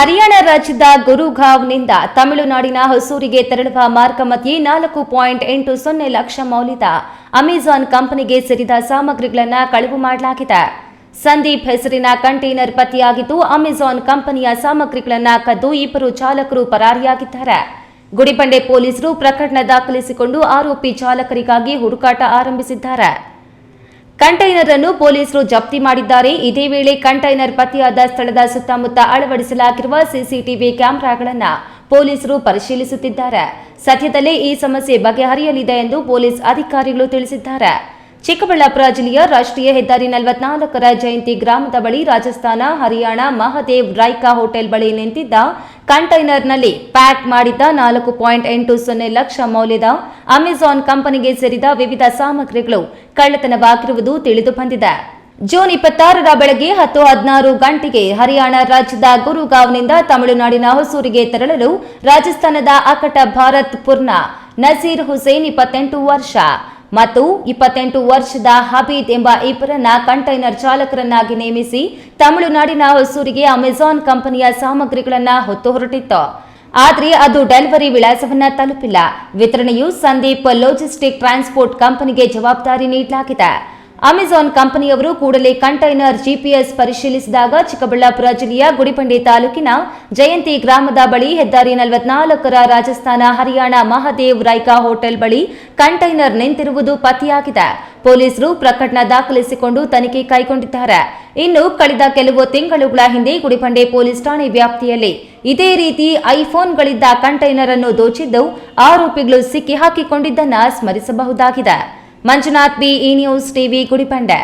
ರಾಜ್ಯದ ಗುರುಗಾವ್ನಿಂದ ತಮಿಳುನಾಡಿನ ಹೊಸೂರಿಗೆ ತೆರಳುವ ಮಾರ್ಗ ಮಧ್ಯೆ ನಾಲ್ಕು ಪಾಯಿಂಟ್ ಎಂಟು ಸೊನ್ನೆ ಲಕ್ಷ ಮೌಲ್ಯದ ಅಮೆಜಾನ್ ಕಂಪನಿಗೆ ಸೇರಿದ ಸಾಮಗ್ರಿಗಳನ್ನು ಕಳವು ಮಾಡಲಾಗಿದೆ. ಸಂದೀಪ್ ಹೆಸರಿನ ಕಂಟೈನರ್ ಪತ್ತೆಯಾಗಿದ್ದು, ಅಮೆಜಾನ್ ಕಂಪನಿಯ ಸಾಮಗ್ರಿಗಳನ್ನು ಕದ್ದು ಇಬ್ಬರು ಚಾಲಕರು ಪರಾರಿಯಾಗಿದ್ದಾರೆ. ಗುಡಿಬಂಡೆ ಪೊಲೀಸರು ಪ್ರಕರಣ ದಾಖಲಿಸಿಕೊಂಡು ಆರೋಪಿ ಚಾಲಕರಿಗಾಗಿ ಹುಡುಕಾಟ ಆರಂಭಿಸಿದ್ದಾರೆ. ಕಂಟೈನರ್ ಅನ್ನು ಪೊಲೀಸರು ಜಪ್ತಿ ಮಾಡಿದ್ದಾರೆ. ಇದೇ ವೇಳೆ ಕಂಟೈನರ್ ಪತ್ತೆಯಾದ ಸ್ಥಳದ ಸುತ್ತಮುತ್ತ ಅಳವಡಿಸಲಾಗಿರುವ ಸಿಸಿಟಿವಿ ಕ್ಯಾಮೆರಾಗಳನ್ನು ಪೊಲೀಸರು ಪರಿಶೀಲಿಸುತ್ತಿದ್ದಾರೆ. ಸದ್ಯದಲ್ಲೇ ಈ ಸಮಸ್ಯೆ ಬಗೆಹರಿಯಲಿದೆ ಎಂದು ಪೊಲೀಸ್ ಅಧಿಕಾರಿಗಳು ತಿಳಿಸಿದ್ದಾರೆ. ಚಿಕ್ಕಬಳ್ಳಾಪುರ ಜಿಲ್ಲೆಯ ರಾಷ್ಟ್ರೀಯ ಹೆದ್ದಾರಿ ನಲವತ್ನಾಲ್ಕರ ಜಯಂತಿ ಗ್ರಾಮದ ಬಳಿ ರಾಜಸ್ಥಾನ, ಹರಿಯಾಣ, ಮಹದೇವ್ ರಾಯ್ಕಾ ಹೋಟೆಲ್ ಬಳಿ ನಿಂತಿದ್ದ ಕಂಟೈನರ್ನಲ್ಲಿ ಪ್ಯಾಕ್ ಮಾಡಿದ್ದ ನಾಲ್ಕು ಪಾಯಿಂಟ್ ಎಂಟು ಸೊನ್ನೆ ಲಕ್ಷ ಮೌಲ್ಯದ ಅಮೆಜಾನ್ ಕಂಪನಿಗೆ ಸೇರಿದ ವಿವಿಧ ಸಾಮಗ್ರಿಗಳು ಕಳ್ಳತನವಾಗಿರುವುದು ತಿಳಿದು ಬಂದಿದೆ. ಜೂನ್ ಇಪ್ಪತ್ತಾರರ ಬೆಳಗ್ಗೆ ಹತ್ತು ಹದಿನಾರು ಗಂಟೆಗೆ ಹರಿಯಾಣ ರಾಜ್ಯದ ಗುರುಗಾವ್ನಿಂದ ತಮಿಳುನಾಡಿನ ಹೊಸೂರಿಗೆ ತೆರಳಲು ರಾಜಸ್ಥಾನದ ಅಕಟ ಭಾರತ್ ಪುರ್ನ ನಸೀರ್ ಹುಸೇನ್ ಇಪ್ಪತ್ತೆಂಟು ವರ್ಷ. ಮತ್ತು ಇಪ್ಪತ್ತೆಂಟು ವರ್ಷದ ಹಬೀದ್ ಎಂಬ ಇಬ್ಬರನ್ನ ಕಂಟೈನರ್ ಚಾಲಕರನ್ನಾಗಿ ನೇಮಿಸಿ ತಮಿಳುನಾಡಿನ ಹೊಸೂರಿಗೆ ಅಮೆಜಾನ್ ಕಂಪನಿಯ ಸಾಮಗ್ರಿಗಳನ್ನ ಹೊತ್ತು ಹೊರಟಿತ್ತು ಆದರೆ ಅದು ಡೆಲಿವರಿ ವಿಳಾಸವನ್ನ ತಲುಪಿಲ್ಲ. ವಿತರಣೆಯು ಸಂದೀಪ್ ಲಾಜಿಸ್ಟಿಕ್ ಟ್ರಾನ್ಸ್ಪೋರ್ಟ್ ಕಂಪನಿಗೆ ಜವಾಬ್ದಾರಿ ನೀಡಲಾಗಿದೆ. ಅಮೆಜಾನ್ ಕಂಪನಿಯವರು ಕೂಡಲೇ ಕಂಟೈನರ್ ಜಿಪಿಎಸ್ ಪರಿಶೀಲಿಸಿದಾಗ ಚಿಕ್ಕಬಳ್ಳಾಪುರ ಜಿಲ್ಲೆಯ ಗುಡಿಪಂಡೆ ತಾಲೂಕಿನ ಜಯಂತಿ ಗ್ರಾಮದ ಬಳಿ ಹೆದ್ದಾರಿ ನಲವತ್ನಾಲ್ಕರ ರಾಜಸ್ಥಾನ ಹರಿಯಾಣ ಮಹಾದೇವ್ ರೈಕಾ ಹೋಟೆಲ್ ಬಳಿ ಕಂಟೈನರ್ ನಿಂತಿರುವುದು ಪತ್ತೆಯಾಗಿದೆ. ಪೊಲೀಸರು ಪ್ರಕರಣ ದಾಖಲಿಸಿಕೊಂಡು ತನಿಖೆ ಕೈಗೊಂಡಿದ್ದಾರೆ. ಇನ್ನು ಕಳೆದ ಕೆಲವು ತಿಂಗಳುಗಳ ಹಿಂದೆ ಗುಡಿಪಂಡೆ ಪೊಲೀಸ್ ಠಾಣೆ ವ್ಯಾಪ್ತಿಯಲ್ಲಿ ಇದೇ ರೀತಿ ಐಫೋನ್ಗಳಿದ್ದ ಕಂಟೈನರ್ ಅನ್ನು ದೋಚಿದ್ದು ಆರೋಪಿಗಳು ಸಿಕ್ಕಿ ಹಾಕಿಕೊಂಡಿದ್ದನ್ನ ಸ್ಮರಿಸಬಹುದಾಗಿದೆ. Manjunath B E news TV Gudibande